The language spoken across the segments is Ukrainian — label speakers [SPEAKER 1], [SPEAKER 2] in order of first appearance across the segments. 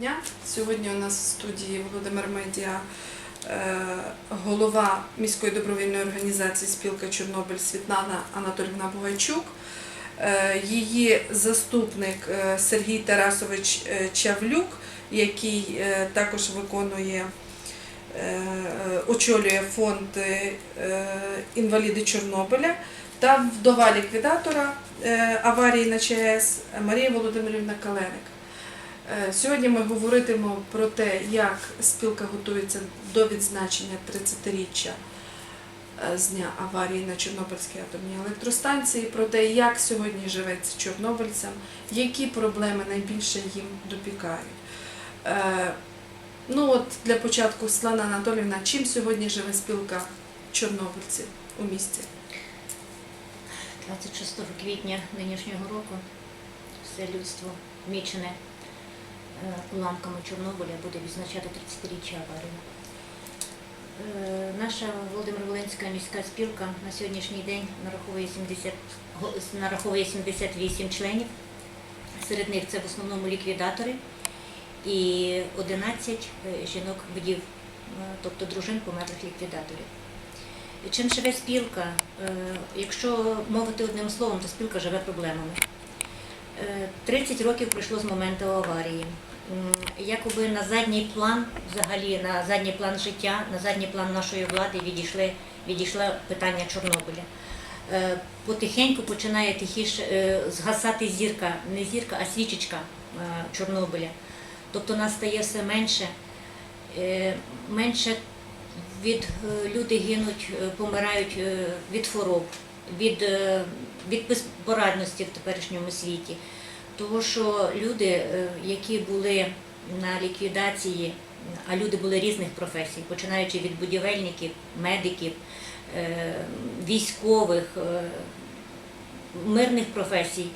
[SPEAKER 1] дня. Сьогодні у нас в студії Володимир Медіа, е, голова міської добровільної організації Спілка Чорнобиль Світлана Анатолівна Бугайчук, е, її заступник е, Сергій Тарасович Чавлюк, який також виконує. Очолює фонд інваліди Чорнобиля та вдова ліквідатора аварії на ЧАЕС Марія Володимирівна Каленик. Е, Сьогодні ми говоритимо про те, як спілка готується до відзначення 30-річчя е, з дня аварії на Чорнобильській атомній електростанції, про те, як сьогодні живеться чорнобильцям, які проблеми найбільше їм допікають. Е, Ну от для початку Слана Анатолівна, чим сьогодні живе спілка чорнобильців у місті?
[SPEAKER 2] 26 квітня нинішнього року все людство вмічене уламками Чорнобиля буде відзначати 30-річчя аварії. Е, Наша Володимир Волинська міська спілка на сьогоднішній день нараховує 70, нараховує 78 членів. Серед них це в основному ліквідатори і 11 е, жінок вдів, е, тобто дружин померлих ліквідаторів. Чим живе спілка? Е, Якщо мовити одним словом, то спілка живе проблемами. Е, 30 років пройшло з моменту аварії. Якоби на задній план, взагалі на задній план життя, на задній план нашої влади відійшли, відійшло питання Чорнобиля. Е, Потихеньку починає тихіше е, згасати зірка, не зірка, а свічечка е, Чорнобиля. Тобто нас стає все менше, менше від люди гинуть, помирають від хвороб, від, від безпорадності в теперішньому світі. Тому що люди, е, які були на ліквідації, а люди були різних професій, починаючи від будівельників, медиків, е, військових, е, мирних професій,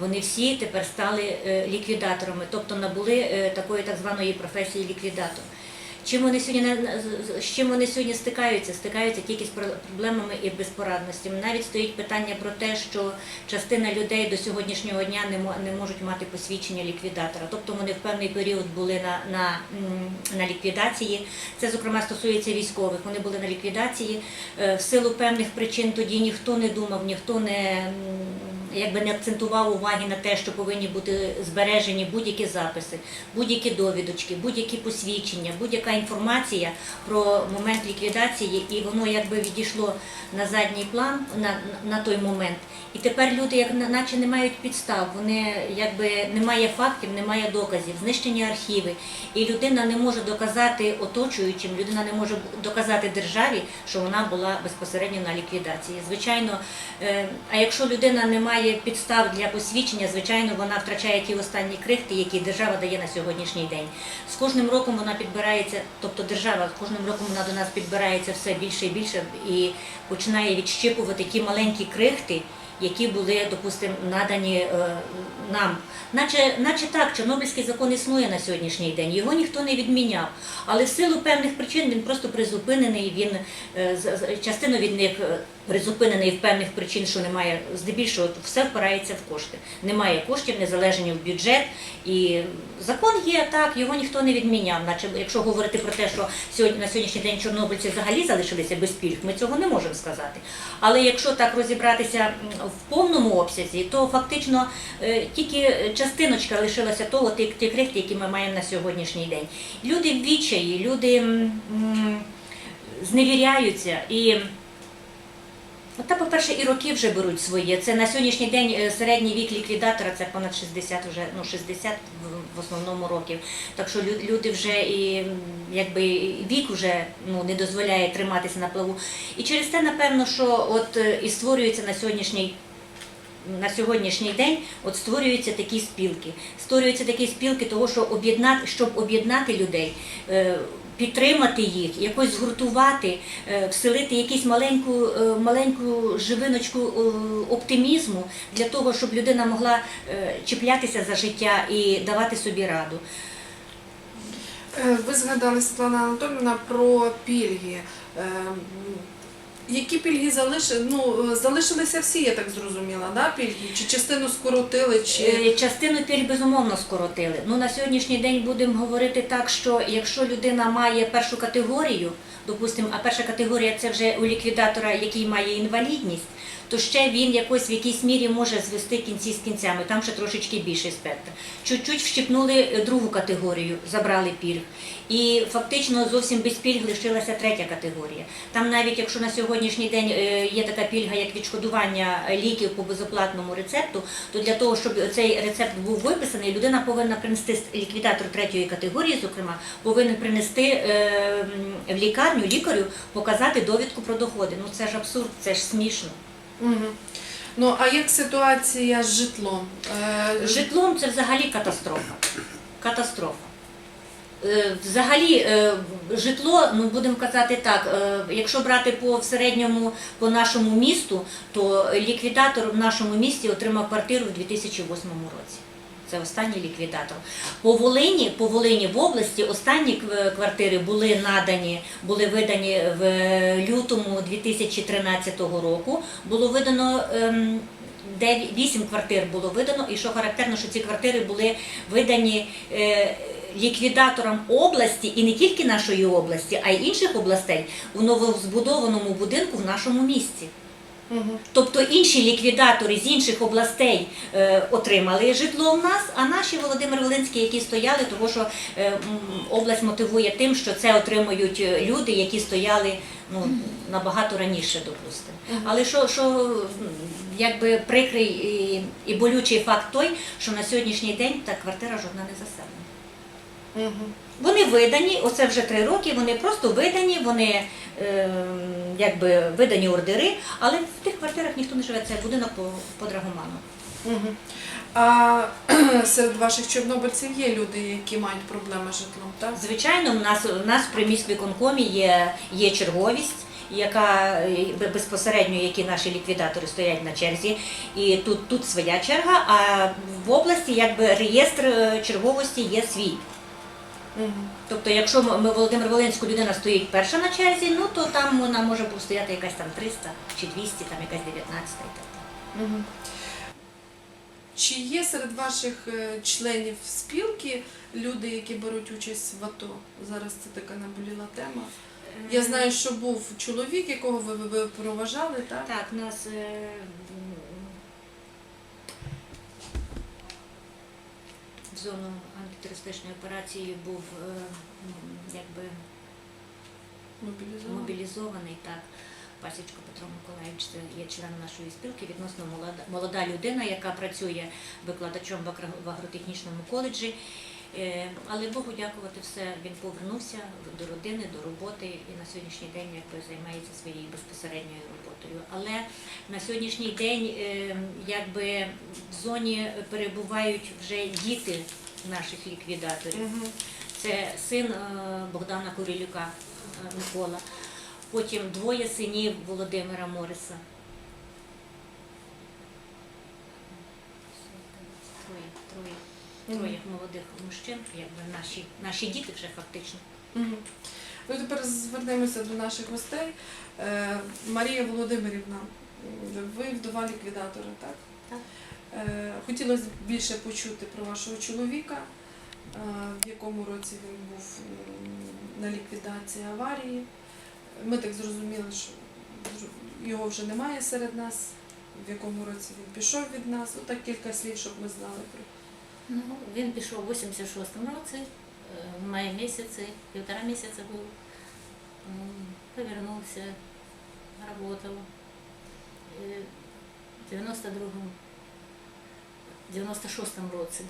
[SPEAKER 2] вони всі тепер стали ліквідаторами, тобто набули такої так званої професії ліквідатор. Чим вони сьогодні з- чим вони сьогодні стикаються? Стикаються тільки з про- проблемами і безпорадностями. Навіть стоїть питання про те, що частина людей до сьогоднішнього дня не мо- не можуть мати посвідчення ліквідатора. Тобто вони в певний період були на, на, на ліквідації. Це зокрема стосується військових. Вони були на ліквідації Е, в силу певних причин. Тоді ніхто не думав, ніхто не якби не акцентував уваги на те, що повинні бути збережені будь-які записи, будь-які довідочки, будь-які посвідчення, будь-яка інформація про момент ліквідації, і воно якби відійшло на задній план на, на той момент. І тепер люди, як наче не мають підстав, вони якби немає фактів, немає доказів, знищені архіви, і людина не може доказати оточуючим, людина не може доказати державі, що вона була безпосередньо на ліквідації. Звичайно, е, а якщо людина не має підстав для посвідчення, звичайно, вона втрачає ті останні крихти, які держава дає на сьогоднішній день. З кожним роком вона підбирається, тобто держава з кожним роком вона до нас підбирається все більше і більше і починає відщипувати ті маленькі крихти, які були, допустимо, надані е, нам. Наче, наче так, Чорнобильський закон існує на сьогоднішній день, його ніхто не відміняв. Але в силу певних причин він просто призупинений. Він е, частину від них е, призупинений в певних причин, що немає здебільшого все впирається в кошти. Немає коштів, не залежені в бюджет. І закон є так, його ніхто не відміняв. Наче якщо говорити про те, що сьогодні на сьогоднішній день чорнобильці взагалі залишилися без пільг, ми цього не можемо сказати. Але якщо так розібратися в повному обсязі, то фактично е, тільки частиночка лишилася того, тих, тих крихт, які ми маємо на сьогоднішній день. Люди в відчаї, люди зневіряються і. От Та, по-перше, і роки вже беруть своє. Це на сьогоднішній день е, середній вік ліквідатора це понад 60 вже, ну 60 в- основному років. Так що лю- люди вже і якби вік вже ну не дозволяє триматися на плаву. І через те, напевно, що от е, і створюється на сьогоднішній. На сьогоднішній день от створюються такі спілки. Створюються такі спілки, того, що об'єднати, щоб об'єднати людей, е, підтримати їх, якось згуртувати, е, вселити якусь маленьку, е, маленьку живиночку е, оптимізму для того, щоб людина могла чіплятися за життя і давати собі раду.
[SPEAKER 1] Ви згадали Світлана Анатольовна про пільги. Які пільги залишили? Ну, е, залишилися всі, я так зрозуміла, да, пільги? Чи частину скоротили, чи.
[SPEAKER 2] Е, Частину пільг безумовно скоротили. Ну на сьогоднішній день будемо говорити так, що якщо людина має першу категорію, допустимо, а перша категорія це вже у ліквідатора, який має інвалідність, то ще він якось в якійсь мірі може звести кінці з кінцями. Там ще трошечки більший спектр. Чуть-чуть вщипнули е, другу категорію, забрали пільг. І фактично зовсім без пільг лишилася третя категорія. Там навіть якщо на сьогоднішній день е, є така пільга, як відшкодування ліків по безоплатному рецепту, то для того, щоб цей рецепт був виписаний, людина повинна принести ліквідатор третьої категорії, зокрема, повинен принести е, в лікарню лікарю, показати довідку про доходи. Ну це ж абсурд, це ж смішно.
[SPEAKER 1] Ну, а як ситуація з житлом? Е,
[SPEAKER 2] Житлом це взагалі катастрофа. Катастрофа. Е, Взагалі, е, житло, ну будемо казати так, якщо брати по в середньому по нашому місту, то ліквідатор в нашому місті отримав квартиру в 2008 році. Це останній ліквідатор. По Волині, по Волині в області останні квартири були надані, були видані в лютому 2013 року. Було видано ем, де вісім квартир було видано, і що характерно, що ці квартири були видані е, ліквідаторам області і не тільки нашої області, а й інших областей в новозбудованому будинку в нашому місті. Тобто інші ліквідатори з інших областей е, отримали житло в нас, а наші Володимир Волинський, які стояли, тому що е, м, область мотивує тим, що це отримують е, люди, які стояли ну, набагато раніше, допустимо. Але що, що якби прикрий і, і болючий факт той, що на сьогоднішній день та квартира жодна не заселена. Вони видані, оце вже три роки, вони просто видані, вони е, якби видані ордери, але в тих квартирах ніхто не живе, це будинок по, по Драгоману.
[SPEAKER 1] Мгм. А серед ваших чорнобильців є люди, які мають проблеми з житлом, так?
[SPEAKER 2] Звичайно, в нас, в нас при міськвиконкомі є, є черговість. Яка безпосередньо, які наші ліквідатори стоять на черзі, і тут, тут своя черга, а в області якби реєстр е, черговості є свій. Тобто, якщо ми Володимир Волинську людина стоїть перша на черзі, ну то там вона може стояти якась там 300 чи 200, там якась 19 і так далі.
[SPEAKER 1] Чи є серед ваших е, членів спілки люди, які беруть участь в АТО? Зараз це така наболіла тема. Я знаю, що був чоловік, якого ви, ви, ви проважали, так?
[SPEAKER 2] Так, у нас е, м, в зону антитерористичної операції був е, якби
[SPEAKER 1] Мобілізований.
[SPEAKER 2] мобілізований так. Пасічко Петро Миколаївич це є член нашої спілки, відносно молода, молода людина, яка працює викладачом в агротехнічному коледжі. Е, Але Богу дякувати все, він повернувся до родини, до роботи і на сьогоднішній день якби займається своєю безпосередньою роботою. Але на сьогоднішній день е, якби в зоні перебувають вже діти наших ліквідаторів. Це син е, Богдана Курилюка Микола. Потім двоє синів Володимира Мориса. Троє молодих мужчин, якби наші, наші діти вже фактично.
[SPEAKER 1] Мгм. Ну, тепер звернемося до наших гостей. Е, Марія Володимирівна, ви вдова ліквідатора, так?
[SPEAKER 2] Так.
[SPEAKER 1] Е, Хотілося б більше почути про вашого чоловіка, е, в якому році він був на ліквідації аварії. Ми так зрозуміли, що його вже немає серед нас, в якому році він пішов від нас. Отак кілька слів, щоб ми знали про.
[SPEAKER 3] Ну, він пішов у 86-му році, е, в маї місяці, півтора місяця був. Повернувся, працював. В 92-му, 96-му році,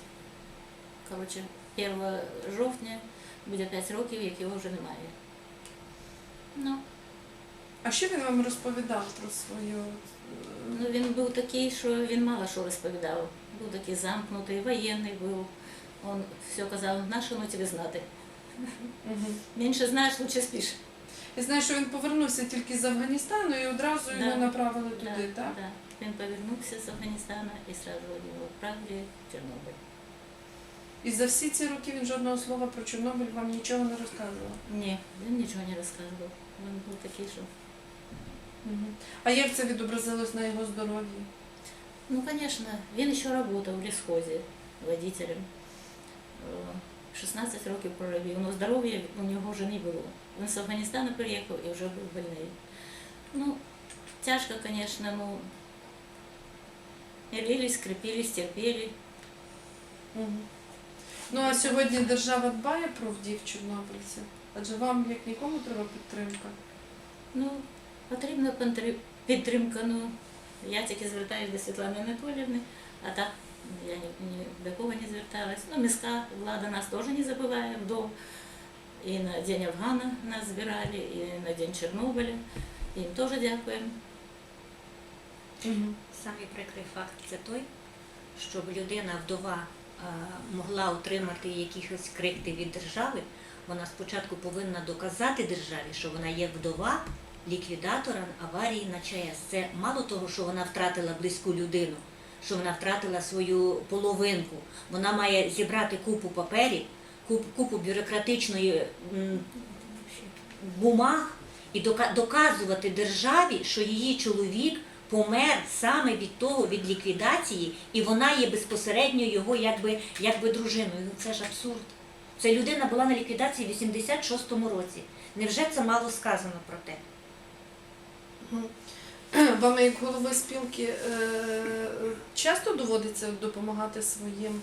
[SPEAKER 3] коротше, 1 жовтня буде 5 років, як його вже немає. Ну,
[SPEAKER 1] А що він вам розповідав про свою? е,
[SPEAKER 3] ну він був такий, що він мало що розповідав. Був такий замкнутий, воєнний був. Он все казав, на що воно тобі знати. Менше знаєш, лучше спиш.
[SPEAKER 1] Я знаю, що він повернувся тільки з Афганістану і одразу
[SPEAKER 3] Да.
[SPEAKER 1] його направили туди,
[SPEAKER 3] Да,
[SPEAKER 1] так?
[SPEAKER 3] да. Він повернувся з Афганістана і сразу його відправили в Чорнобиль.
[SPEAKER 1] І за всі ці роки він жодного слова про Чорнобиль вам нічого не розказував.
[SPEAKER 3] Ні, він нічого не розказував. Він був такий, що.
[SPEAKER 1] А як це відобразилось на його здоров'ї?
[SPEAKER 3] Ну, конечно, він ще работав в лісхозі водителем. Е, 16 років проробив, але здоров'я у нього вже не було. Він з Афганістану приїхав і вже був больний. Ну, тяжко, конечно, ну, мирились, скрепились, терпели.
[SPEAKER 1] Мгм. Ну а сьогодні держава дбає про вдів чорнобильців? Адже вам, як нікому, треба підтримка.
[SPEAKER 3] Ну, потрібна підтримка. Ну, я тільки звертаюся до Світлани Анатоліївни, а так я ні, ні до кого не зверталась. Ну, міська влада нас теж не забуває вдов. І на День Афгана нас збирали, і на День Чорнобиля. Їм теж дякуємо.
[SPEAKER 1] Угу.
[SPEAKER 2] Самий прикрий факт це той, щоб людина вдова е, могла отримати якихось крихти від держави, вона спочатку повинна доказати державі, що вона є вдова ліквідатора аварії на ЧАЕС. Це мало того, що вона втратила близьку людину, що вона втратила свою половинку. Вона має зібрати купу паперів, куп- купу бюрократичної бумаг і дока- доказувати державі, що її чоловік помер саме від того, від ліквідації, і вона є безпосередньо його якби, якби дружиною. Ну це ж абсурд. Це людина була на ліквідації в 86-му році. Невже це мало сказано про те?
[SPEAKER 1] Вам, як голови спілки, е, часто доводиться допомагати своїм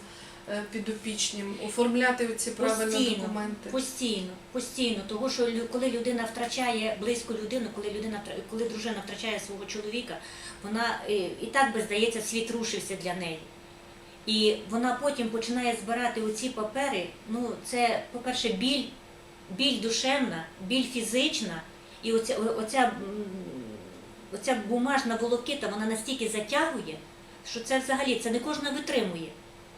[SPEAKER 1] е, підопічним, оформляти ці правильні
[SPEAKER 2] Постійно,
[SPEAKER 1] документи?
[SPEAKER 2] постійно, постійно. Того, що коли людина втрачає близьку людину, коли людина коли дружина втрачає свого чоловіка, вона е, і так би здається, світ рушився для неї. І вона потім починає збирати оці папери. Ну, це, по-перше, біль, біль душевна, біль фізична, і оця, оця, оця бумажна волокита, вона настільки затягує, що це взагалі це не кожна витримує.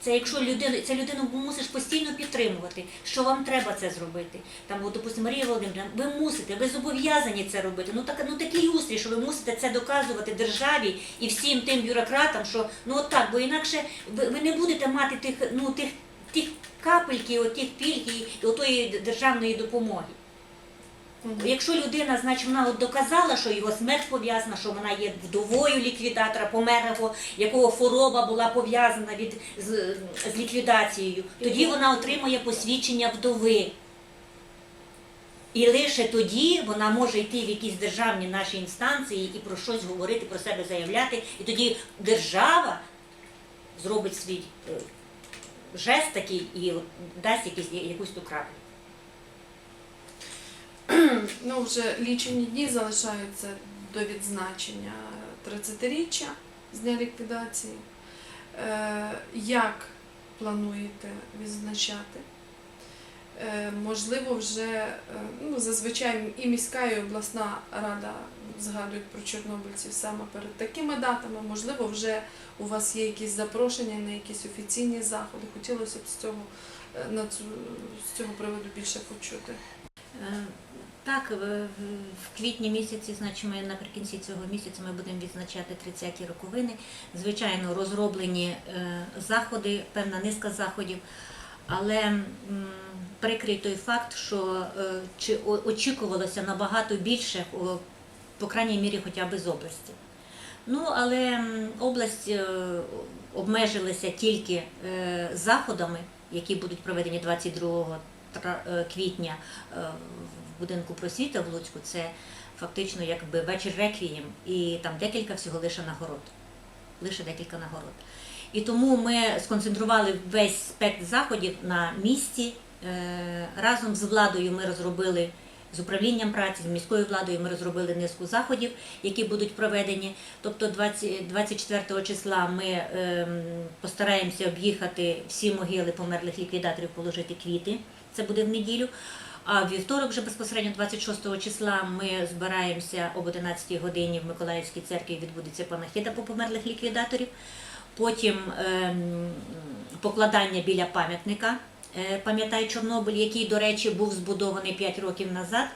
[SPEAKER 2] Це якщо людину, це людину мусиш постійно підтримувати, що вам треба це зробити. Там, от, допустимо, Марія Володимирівна, ви мусите, ви зобов'язані це робити. Ну так ну такий устрій, що ви мусите це доказувати державі і всім тим бюрократам, що ну от так, бо інакше ви, ви не будете мати тих, ну тих, тих капельки, отих пільги і отої державної допомоги. Якщо людина, значить, вона от доказала, що його смерть пов'язана, що вона є вдовою ліквідатора, померлого, якого хвороба була пов'язана від з, з ліквідацією, тоді вона отримує посвідчення вдови. І лише тоді вона може йти в якісь державні наші інстанції і про щось говорити, про себе заявляти. І тоді держава зробить свій е, жест такий і дасть якусь ту краплю.
[SPEAKER 1] Ну, вже лічені дні залишаються до відзначення 30-річчя з дня ліквідації. Е, як плануєте відзначати? Е, можливо, вже е, ну, зазвичай і міська, і обласна рада згадують про чорнобильців саме перед такими датами. Можливо, вже у вас є якісь запрошення на якісь офіційні заходи. Хотілося б з цього, на цю, з цього приводу більше почути.
[SPEAKER 2] Так, в- квітні місяці, значить, ми наприкінці цього місяця ми будемо відзначати 30-ті роковини. Звичайно, розроблені е, заходи, певна низка заходів, але прикрий той факт, що е, чи очікувалося набагато більше, по крайній мірі, хоча б з області. Ну, але область е, обмежилася тільки заходами, які будуть проведені 22 тра- е, квітня е, в будинку просвіти в Луцьку. Це фактично якби вечір реквієм, і там декілька всього лише нагород. Лише декілька нагород. І тому ми сконцентрували весь спектр заходів на місці. Е, Разом з владою ми розробили з управлінням праці, з міською владою ми розробили низку заходів, які будуть проведені. Тобто 20, 24 числа ми ем, постараємося об'їхати всі могили померлих ліквідаторів, положити квіти. Це буде в неділю. А вівторок, вже безпосередньо 26 числа, ми збираємося об 11 годині в Миколаївській церкві відбудеться панахида по померлих ліквідаторів. Потім ем, покладання біля пам'ятника е, Пам'ятай Чорнобиль, який, до речі, був збудований 5 років назад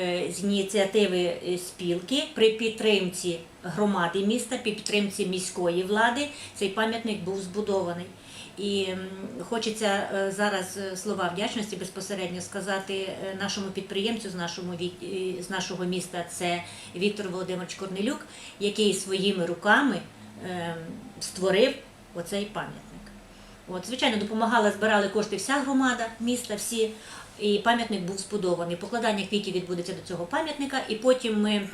[SPEAKER 2] е, з ініціативи е, спілки при підтримці громади міста, при підтримці міської влади. Цей пам'ятник був збудований. І хочеться е, зараз е, слова вдячності безпосередньо сказати е, нашому підприємцю з нашого, е, з нашого міста, це Віктор Володимирович Корнелюк, який своїми руками е, створив оцей пам'ятник. От, звичайно, допомагала, збирали кошти вся громада міста, всі, і пам'ятник був збудований. Покладання квітів відбудеться до цього пам'ятника, і потім ми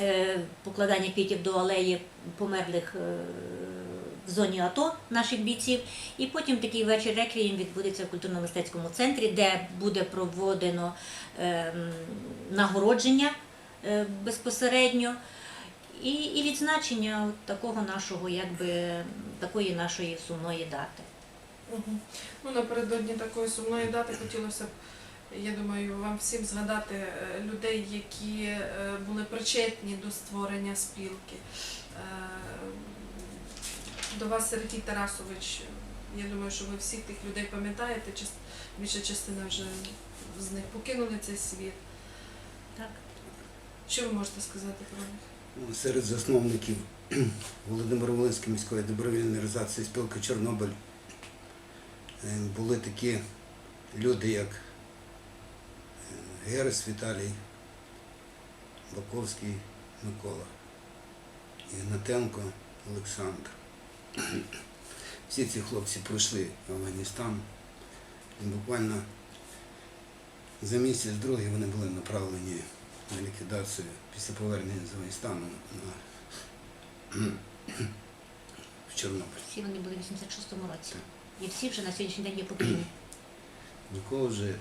[SPEAKER 2] е, покладання квітів до алеї померлих е, в зоні АТО наших бійців. І потім такий вечір реквієм відбудеться в культурно-мистецькому центрі, де буде проводено е, нагородження безпосередньо. І, і відзначення такого нашого, якби такої нашої сумної дати.
[SPEAKER 1] Ну, напередодні такої сумної дати хотілося б, я думаю, вам всім згадати е, людей, які е, були причетні до створення спілки. Е, До вас Сергій Тарасович, я думаю, що ви всіх тих людей пам'ятаєте, більша частина вже з них покинули цей світ.
[SPEAKER 2] Так.
[SPEAKER 1] Що ви можете сказати про них?
[SPEAKER 4] Ну, Серед засновників Володимир Волинської міської добровільної організації спілки Чорнобиль були такі люди, як е, Герес Віталій, Баковський Микола, Ігнатенко Олександр. Всі ці хлопці пройшли Афганістан. І буквально за місяць другий вони були направлені на ліквідацію після повернення з Афганістану на в Чорнобиль.
[SPEAKER 2] Всі вони були в 86-му році. І всі вже на сьогоднішній день є покійні.
[SPEAKER 4] Нікого вже е,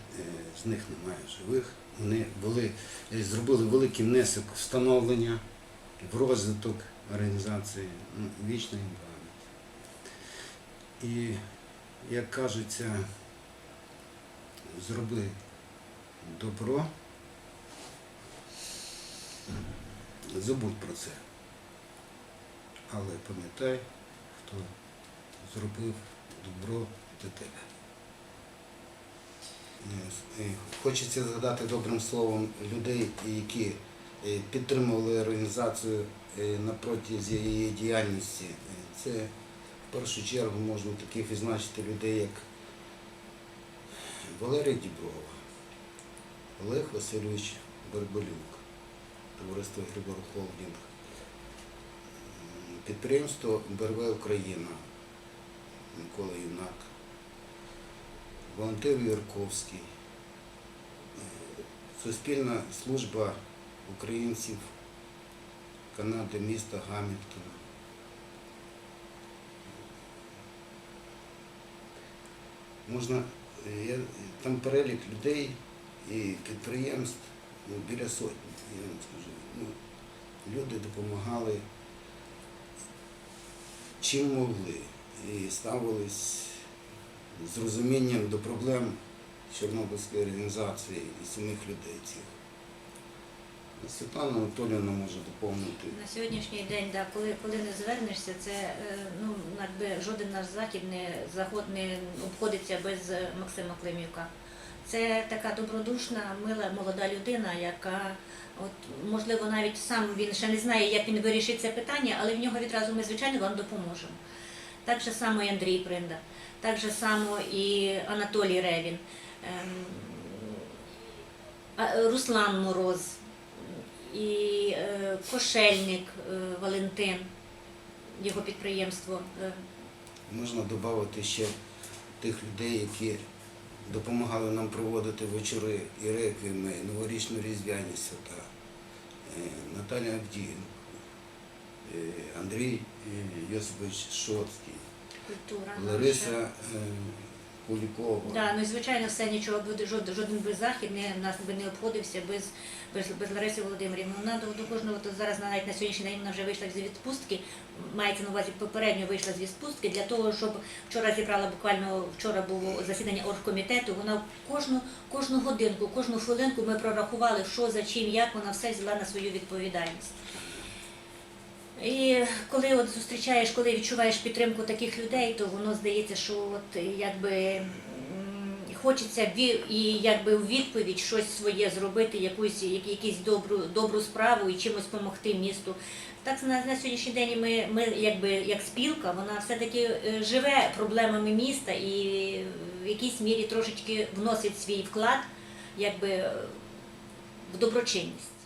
[SPEAKER 4] з них немає живих. Вони були, е, зробили великий внесок встановлення, в розвиток організації, ну, вічна їм. І, як кажеться, зроби добро, забудь про це. Але пам'ятай, хто зробив добро для тебе. Е, е, Хочеться згадати добрим словом людей, які е, підтримували організацію е, на протязі її діяльності. Це в першу чергу можна таких відзначити людей, як Валерій Діброва, Олег Васильович Барбалюк, товариство Грибор Холдинг, м, підприємство БРВ Україна, Микола Юнак. Валентин Юрковський, е, Суспільна служба українців Канади міста Гамільтона. Можна, е, я, там перелік людей і підприємств ну, біля сотні, я вам скажу. Ну, люди допомагали чим могли і ставились з розумінням до проблем Чорнобильської організації і самих людей цих. Світлана Анатоліївна може доповнити.
[SPEAKER 2] На сьогоднішній день, да, коли, коли не звернешся, це е, ну, якби жоден наш захід не заход не обходиться без е, Максима Климюка. Це така добродушна, мила, молода людина, яка от можливо навіть сам він ще не знає, як він вирішить це питання, але в нього відразу ми звичайно вам допоможемо. Так же само і Андрій Принда, так же само і Анатолій Ревін, ем, Руслан Мороз і е, Кошельник е, Валентин, його підприємство. е,
[SPEAKER 4] Можна додати ще тих людей, які допомагали нам проводити вечори і реквіми, новорічно-різдвяні свята. Е, Наталя е, Андрій е, Йосипович Шоцький,
[SPEAKER 2] Культура. наша.
[SPEAKER 4] Лариса е, Кулікова.
[SPEAKER 2] Да, ну і звичайно, все нічого буде жоден, жоден би захід не нас би не обходився без, без, без Лариси Володимирівни. Вона до, до кожного то зараз навіть на сьогоднішній день вона вже вийшла з відпустки. Мається на увазі попередньо вийшла з відпустки для того, щоб вчора зібрала буквально вчора було засідання оргкомітету. Вона кожну кожну годинку, кожну хвилинку ми прорахували, що за чим, як вона все взяла на свою відповідальність. І коли от зустрічаєш, коли відчуваєш підтримку таких людей, то воно здається, що от якби хочеться і якби у відповідь щось своє зробити, якусь як- якусь добру, добру справу і чимось допомогти місту. Так на, на сьогоднішній день ми, ми якби як спілка, вона все-таки е, живе проблемами міста і в якійсь мірі трошечки вносить свій вклад якби, в доброчинність.